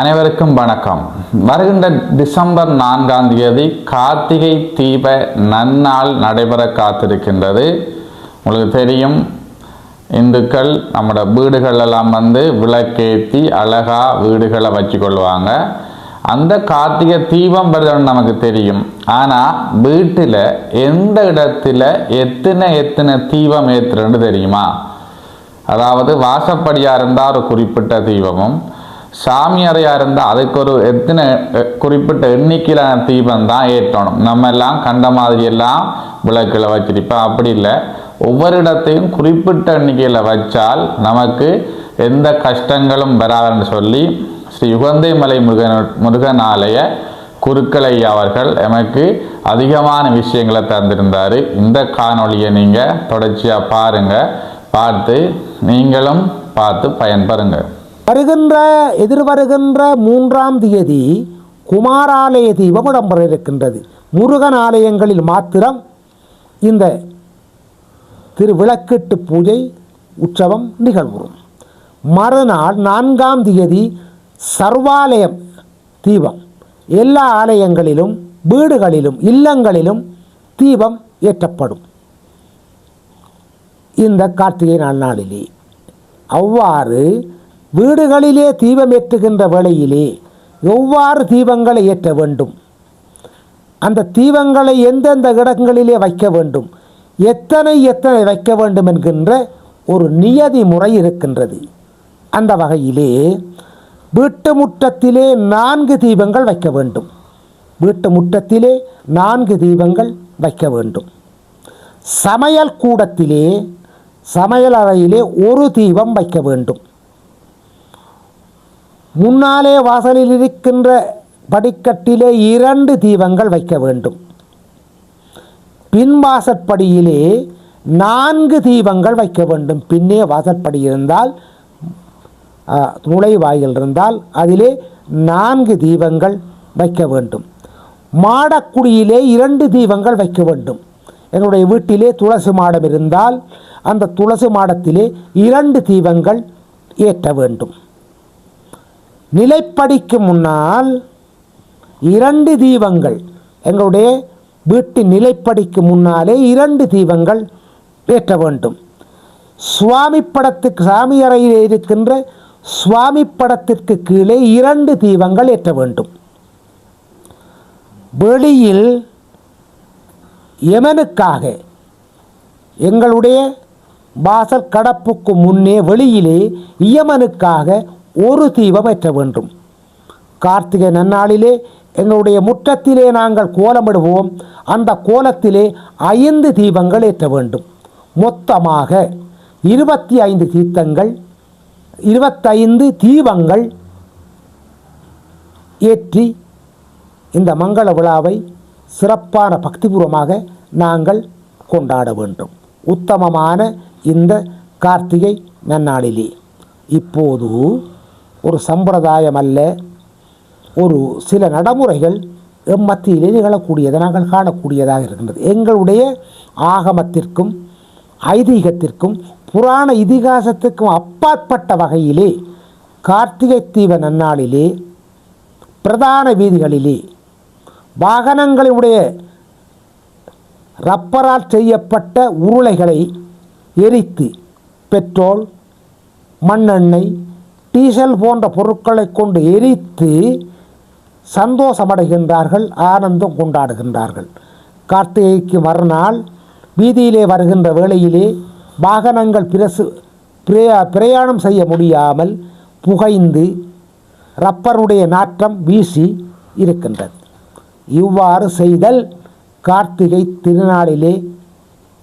அனைவருக்கும் வணக்கம். வருகின்ற டிசம்பர் நான்காம் தேதி கார்த்திகை தீப நன்னாள் நடைபெற காத்திருக்கின்றது. உங்களுக்கு தெரியும் இந்துக்கள் நம்மளோட வீடுகளெல்லாம் வந்து விளக்கேற்றி அழகாக வீடுகளை வச்சுக்கொள்வாங்க. அந்த கார்த்திகை தீபம் வருதுன்னு நமக்கு தெரியும். ஆனால் வீட்டில் எந்த இடத்துல எத்தனை எத்தனை தீபம் ஏற்றுறன்னு தெரியுமா? அதாவது வாசப்படியாக இருந்தால் ஒரு குறிப்பிட்ட தீபமும் சாமி இருந்தால் அதுக்கு ஒரு எத்தனை குறிப்பிட்ட எண்ணிக்கையிலான தீபம் தான் ஏற்றணும். நம்ம எல்லாம் கண்ட மாதிரி எல்லாம் விளக்கில் வச்சிருப்போம் அப்படி இல்லை. ஒவ்வொரு இடத்தையும் குறிப்பிட்ட எண்ணிக்கையில் வச்சால் நமக்கு எந்த கஷ்டங்களும் வராதுன்னு சொல்லி ஸ்ரீ யுகந்தை மலை முருகன் முருகனாலய குருக்களை அவர்கள் எமக்கு அதிகமான விஷயங்களை தந்திருந்தார். இந்த காணொளியை நீங்கள் தொடர்ச்சியாக பாருங்கள் பார்த்து நீங்களும் பார்த்து பயன்பெறுங்கள் வருகின்ற எதிர்வருகின்ற மூன்றாம் தேதி குமாராலய தீபம் இடம்பெற இருக்கின்றது. முருகன் ஆலயங்களில் மாத்திரம் இந்த திருவிளக்கீட்டு பூஜை உற்சவம் நிகழ்வுறும். மறுநாள் நான்காம் தேதி சர்வாலயம் தீபம். எல்லா ஆலயங்களிலும் வீடுகளிலும் இல்லங்களிலும் தீபம் ஏற்றப்படும். இந்த கார்த்திகை நாளிலே அவ்வாறு வீடுகளிலே தீபம் ஏற்றுகின்ற வேளையிலே எவ்வாறு தீபங்களை ஏற்ற வேண்டும்? அந்த தீபங்களை எந்தெந்த இடங்களிலே வைக்க வேண்டும்? எத்தனை எத்தனை வைக்க வேண்டும் என்கின்ற ஒரு நியதி முறை இருக்கின்றது. அந்த வகையிலே வீட்டு முற்றத்திலே நான்கு தீபங்கள் வைக்க வேண்டும். வீட்டு முற்றத்திலே நான்கு தீபங்கள் வைக்க வேண்டும். சமையல் கூடத்திலே சமையல் அறையிலே ஒரு தீபம் வைக்க வேண்டும். முன்னாலே வாசலில் இருக்கின்ற படிக்கட்டிலே இரண்டு தீபங்கள் வைக்க வேண்டும். பின்வாசற்படியிலே நான்கு தீபங்கள் வைக்க வேண்டும். பின்னே வாசற்படி இருந்தால் நுழைவாயில் இருந்தால் அதிலே நான்கு தீபங்கள் வைக்க வேண்டும். மாடக்குடியிலே இரண்டு தீபங்கள் வைக்க வேண்டும். எங்களுடைய வீட்டிலே துளசி மாடம் இருந்தால் அந்த துளசி மாடத்திலே இரண்டு தீபங்கள் ஏற்ற வேண்டும். நிலைப்படிக்கு முன்னால் இரண்டு தீபங்கள். எங்களுடைய வீட்டு நிலைப்படிக்கு முன்னாலே இரண்டு தீபங்கள் ஏற்ற வேண்டும். சுவாமி படத்துக்கு சாமி அறையில் இருக்கின்ற சுவாமி படத்திற்கு கீழே இரண்டு தீபங்கள் ஏற்ற வேண்டும். வெளியில் யமனுக்காக எங்களுடைய வாசல் கடப்புக்கு முன்னே வெளியிலே இயமனுக்காக ஒரு தீபம் ஏற்ற வேண்டும். கார்த்திகை நன்னாளிலே எங்களுடைய முற்றத்திலே நாங்கள் கோலமிடுவோம். அந்த கோலத்திலே ஐந்து தீபங்கள் ஏற்ற வேண்டும். மொத்தமாக இருபத்தி ஐந்து தீர்த்தங்கள் இருபத்தைந்து தீபங்கள் ஏற்றி இந்த மங்கள விழாவை சிறப்பான பக்திபூர்வமாக நாங்கள் கொண்டாட வேண்டும். உத்தமமான இந்த கார்த்திகை நன்னாளிலே. இப்போது ஒரு சம்பிரதாயம் அல்ல ஒரு சில நடைமுறைகள் எம் மத்தியிலே நிகழக்கூடியதை நாங்கள் காணக்கூடியதாக இருக்கின்றது. எங்களுடைய ஆகமத்திற்கும் ஐதீகத்திற்கும் புராண இதிகாசத்திற்கும் அப்பாற்பட்ட வகையிலே கார்த்திகை தீப நன்னாளிலே பிரதான வீதிகளிலே வாகனங்களுடைய ரப்பரால் செய்யப்பட்ட உருளைகளை எரித்து பெட்ரோல் மண்ணெண்ணெய் டீசல் போன்ற பொருட்களை கொண்டு எரித்து சந்தோஷமடைகின்றார்கள் ஆனந்தம் கொண்டாடுகின்றார்கள். கார்த்திகைக்கு மறுநாள் வீதியிலே வருகின்ற வேளையிலே வாகனங்கள் பிரசு பிரயா பிரயாணம் செய்ய முடியாமல் புகைந்து ரப்பருடைய நாற்றம் வீசி இருக்கின்றது. இவ்வாறு செய்தல் கார்த்திகை திருநாளிலே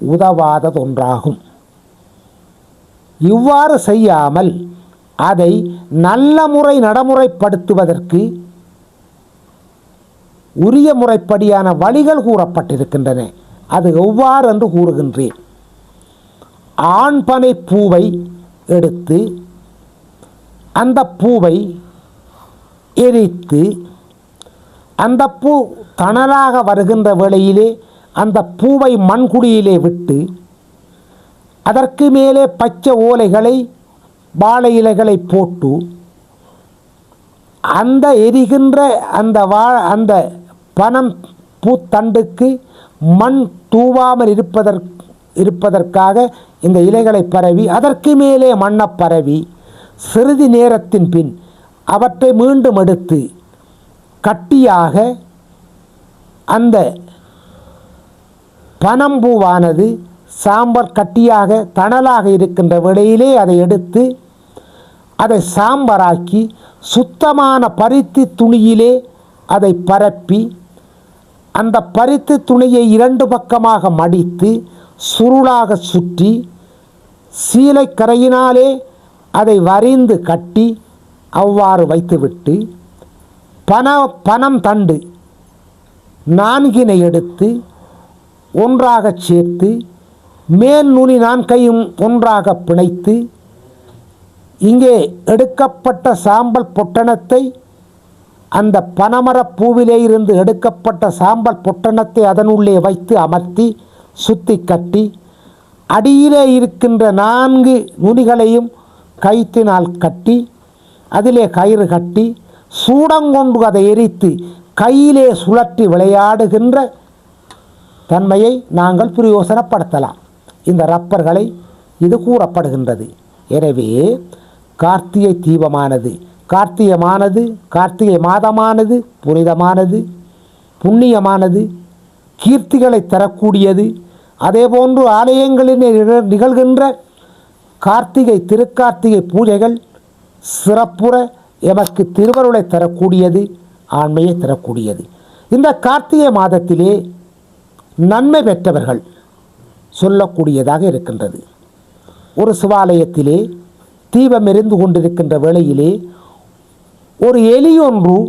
உதவாததொன்றாகும். இவ்வாறு செய்யாமல் அதை நல்ல முறை நடைமுறைப்படுத்துவதற்கு உரிய முறைப்படியான வழிகள் கூறப்பட்டிருக்கின்றன. அது எவ்வாறு என்று கூறுகின்றேன் ஆண்பனை பூவை எடுத்து அந்த பூவை எரித்து அந்த பூ தணலாக வருகின்ற வேளையிலே அந்த பூவை மண்குடியிலே விட்டு அதற்கு மேலே பச்சை ஓலைகளை வாழை இலைகளை போட்டு அந்த எரிகின்ற அந்த வா அந்த பனம் பூத்தண்டுக்கு மண் தூவாமல் இருப்பதற் இருப்பதற்காக இந்த இலைகளை பரவி அதற்கு மேலே மண்ணை பரவி சிறிது நேரத்தின் பின் அவற்றை மீண்டும் எடுத்து கட்டியாக அந்த பனம்பூவானது சாம்பார் கட்டியாக தணலாக இருக்கின்ற விலையிலே அதை எடுத்து அதை சாம்பராக்கி சுத்தமான பருத்தி துணியிலே அதை பரப்பி அந்த பருத்தி துணியை இரண்டு பக்கமாக மடித்து சுருளாக சுற்றி சீலைக்கரையினாலே அதை வரிந்து கட்டி அவ்வாறு வைத்துவிட்டு பண பணம் தண்டு நான்கினை எடுத்து ஒன்றாக சேர்த்து மேல் நுனி நான்கையும் ஒன்றாக பிணைத்து இங்கே எடுக்கப்பட்ட சாம்பல் பொட்டணத்தை அந்த பனமரப் பூவிலே இருந்து எடுக்கப்பட்ட சாம்பல் பொட்டணத்தை அதனுள்ளே வைத்து அமர்த்தி சுத்தி கட்டி அடியிலே இருக்கின்ற நான்கு நுனிகளையும் கயிற்றினால் கட்டி அதிலே கயிறு கட்டி சூடங்கொண்டு அதை எரித்து கையிலே சுழற்றி விளையாடுகின்ற தன்மையை நாங்கள் பிரயோசனப்படுத்தலாம். இந்த ரப்பர்களை இது கூறப்படுகின்றது. எனவே கார்த்திகை தீபமானது. கார்த்திகமானது கார்த்திகை மாதமானது புனிதமானது புண்ணியமானது கீர்த்திகளை தரக்கூடியது. அதேபோன்று ஆலயங்களில் நிகழ்கின்ற கார்த்திகை திருக்கார்த்திகை பூஜைகள் சிறப்புற எமக்கு திருவருளை தரக்கூடியது ஆண்மையை தரக்கூடியது. இந்த கார்த்திகை மாதத்திலே நன்மை பெற்றவர்கள் சொல்லக்கூடியதாக இருக்கின்றது. ஒரு சிவாலயத்திலே தீபம் எரிந்து கொண்டிருக்கின்ற வேளையிலே ஒரு எலியொன்று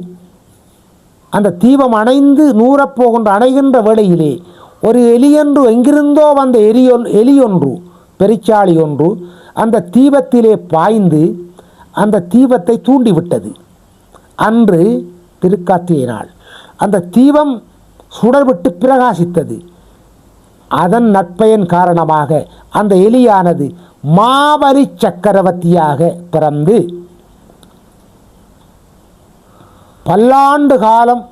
அந்த தீபம் அணைந்து நூறப்போகின்ற அணைகின்ற வேளையிலே ஒரு எலியொன்று எங்கிருந்தோ வந்த எலியொன் எலியொன்று பெருச்சாளி ஒன்று அந்த தீபத்திலே பாய்ந்து அந்த தீபத்தை தூண்டிவிட்டது. அன்று திருக்காத்தியினால் நாள். அந்த தீபம் சுடர்விட்டு பிரகாசித்தது. அதன் நட்பயன் காரணமாக அந்த எலியானது மாபலி சக்கரவர்த்தியாக பிறந்து பல்லாண்டு காலம்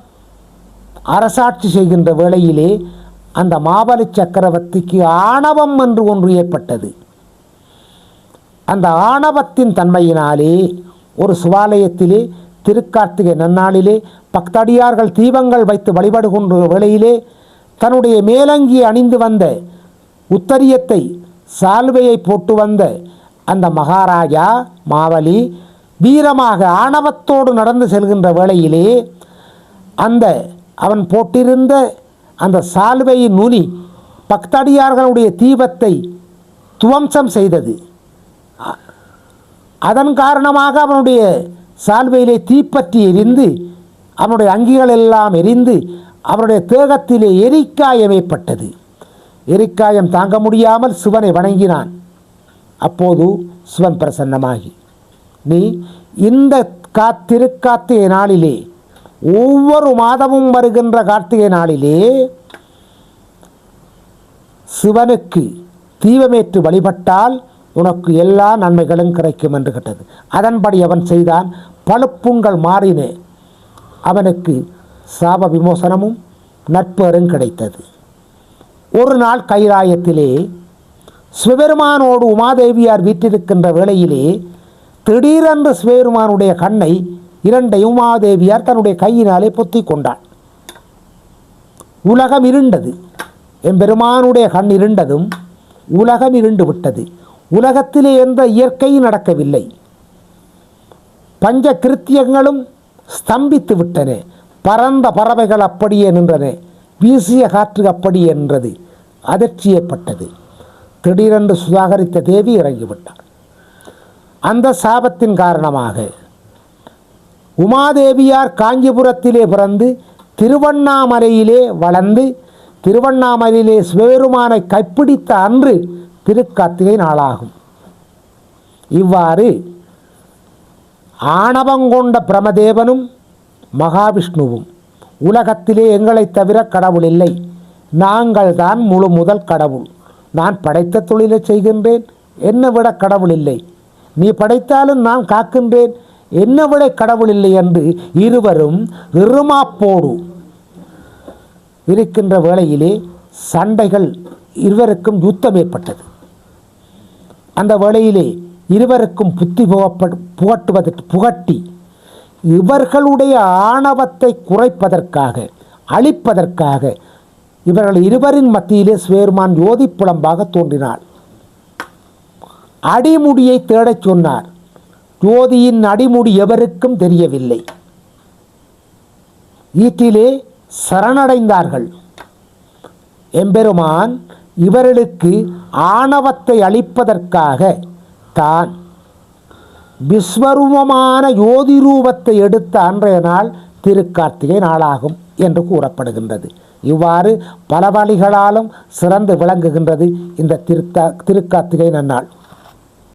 அரசாட்சி செய்கின்ற வேளையிலே அந்த மாபலி சக்கரவர்த்திக்கு ஆணவம் என்று ஒன்று ஏற்பட்டது. அந்த ஆணவத்தின் தன்மையினாலே ஒரு சிவாலயத்திலே திருக்கார்த்திகை நன்னாளிலே பக்தடியார்கள் தீபங்கள் வைத்து வழிபடுகின்ற வேளையிலே தன்னுடைய மேலங்கி அணிந்து வந்த உத்தரியத்தை சால்வையை போட்டு வந்த அந்த மகாராஜா மாவலி வீரமாக ஆணவத்தோடு நடந்து செல்கின்ற வேளையிலே அந்த அவன் போட்டிருந்த அந்த சால்வையின் நுனி பக்தடியார்களுடைய தீபத்தை துவம்சம் செய்தது. அதன் காரணமாக அவனுடைய சால்வையிலே தீப்பற்றி எரிந்து அவனுடைய அங்கிகள் எல்லாம் எரிந்து அவனுடைய தேகத்திலே எரிக்காயம் ஏற்பட்டது எரிக்காயம் தாங்க முடியாமல் சிவனை வணங்கினான். அப்போது சிவன் பிரசன்னமாகி நீ இந்த கா திருக்கார்த்திகை நாளிலே ஒவ்வொரு மாதமும் வருகின்ற கார்த்திகை நாளிலே சிவனுக்கு தீபமேற்று வழிபட்டால் உனக்கு எல்லா நன்மைகளும் கிடைக்கும் என்று கேட்டது. அதன்படி அவன் செய்தான். பழுப்புங்கள் மாறின. அவனுக்கு சாப விமோசனமும் நட்பேறும் கிடைத்தது. ஒரு நாள் கைராயத்திலே சிவபெருமானோடு உமாதேவியார் வீற்றிருக்கின்ற வேளையிலே திடீரென்று சிவபெருமானுடைய கண்ணை இரண்டை உமாதேவியார் தன்னுடைய கையினாலே பொத்தி கொண்டார் உலகம் இருண்டது. எம்பெருமானுடைய கண் இருண்டதும் உலகம் இருண்டு விட்டது. உலகத்திலே எந்த இயற்கையும் நடக்கவில்லை. பஞ்ச கிருத்தியங்களும் ஸ்தம்பித்து விட்டன. பறந்த பறவைகள் அப்படியே நின்றன. வீசிய காற்று அப்படி என்றது. அதிர்ச்சி ஏற்பட்டது திடீரென்று சுதாகரித்த தேவி இறங்கிவிட்டார் அந்த சாபத்தின் காரணமாக உமாதேவியார் காஞ்சிபுரத்திலே பிறந்து திருவண்ணாமலையிலே வளர்ந்து திருவண்ணாமலையிலே சிவபெருமானை கைப்பிடித்த அன்று திருக்கார்த்திகை நாளாகும். இவ்வாறு ஆணவங்கொண்ட பிரமதேவனும் மகாவிஷ்ணுவும் உலகத்திலே எங்களைத் தவிர கடவுள் இல்லை. நாங்கள் தான் முழு முதல் கடவுள். நான் படைத்த தொழிலை செய்கின்றேன். என்னை விட கடவுள் இல்லை. நீ படைத்தாலும் நான் காக்கின்றேன். என்ன விட கடவுள் இல்லை என்று இருவரும் இருமாப்போடு இருக்கின்ற வேளையிலே சண்டைகள் இருவருக்கும் யுத்தம் ஏற்பட்டது. அந்த வேளையிலே இருவருக்கும் புத்தி புகப்ப புகட்டுவதற்கு புகட்டி இவர்களுடைய ஆணவத்தை குறைப்பதற்காக அழிப்பதற்காக இவர்கள் இருவரின் மத்தியிலே சுவேர்மான் யோதி புலம்பாக தோன்றினார் அடிமுடியை தேடச் சொன்னார். ஜோதியின் அடிமுடி எவருக்கும் தெரியவில்லை. வீட்டிலே சரணடைந்தார்கள். எம்பெருமான் இவர்களுக்கு ஆணவத்தை அளிப்பதற்காக தான் விஸ்வரூபமான யோதி ரூபத்தை எடுத்த அன்றைய நாள் திருக்கார்த்திகை நாளாகும் என்று கூறப்படுகின்றது. இவ்வாறு பல வழிகளாலும் சிறந்து விளங்குகின்றது இந்த திருத்தா திருக்கார்த்திகை நன்னாள்.